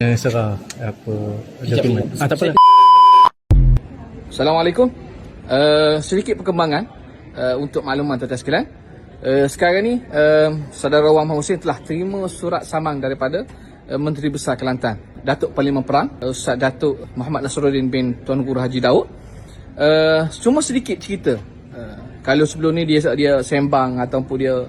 Eh, serah apa dokumen. Ah tak apalah. Assalamualaikum. Uh, sedikit perkembangan uh, untuk makluman tuan-tuan sekalian. Uh, sekarang ni uh, saudara Wang Hussein telah terima surat samang daripada uh, Menteri Besar Kelantan, Datuk Parlimen Perang, Ustaz Datuk Muhammad Nasruddin bin Tuan Guru Haji Daud. Uh, cuma sedikit cerita. Uh, kalau sebelum ni dia dia sembang ataupun dia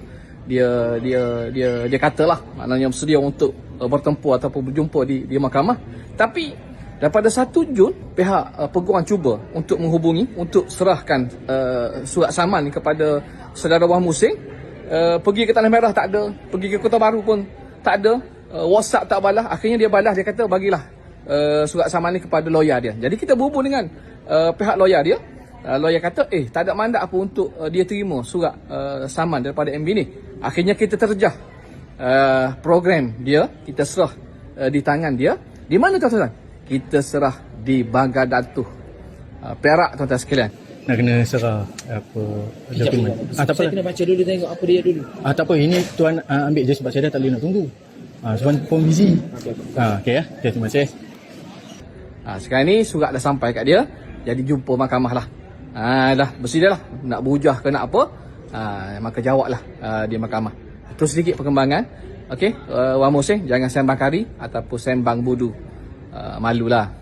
dia dia dia dia katalah maknanya bersedia untuk uh, bertempur ataupun berjumpa di di mahkamah. Tapi Daripada 1 Jun, pihak uh, peguam cuba untuk menghubungi untuk serahkan uh, surat saman kepada saudara Wah Musing. Uh, pergi ke Tanah Merah tak ada, pergi ke Kota Baru pun tak ada, uh, WhatsApp tak balas. Akhirnya dia balas, dia kata bagilah uh, surat saman ni kepada lawyer dia. Jadi kita berhubung dengan uh, pihak lawyer dia. Uh, lawyer kata, eh tak ada mandat apa untuk uh, dia terima surat uh, saman daripada MB ni. Akhirnya kita terjah uh, program dia, kita serah uh, di tangan dia. Di mana tuan-tuan? kita serah di Bagadatuh uh, Perak tuan-tuan sekalian. Nak kena serah apa dokumen. Ah tak Saya apalah. kena baca dulu tengok apa dia dulu. Ah tak apa ini tuan ah, ambil je sebab saya dah tak boleh nak tunggu. Ah sebab pun busy. Ah okey ya. Okay, terima kasih. Ha, sekarang ni surat dah sampai kat dia. Jadi jumpa mahkamah lah. Ha, dah bersedia lah. Nak berhujah ke nak apa. Ha, maka jawab lah uh, di mahkamah. Itu sedikit perkembangan. Okey. Uh, Wan Musing jangan sembang kari ataupun sembang budu. Uh, malulah.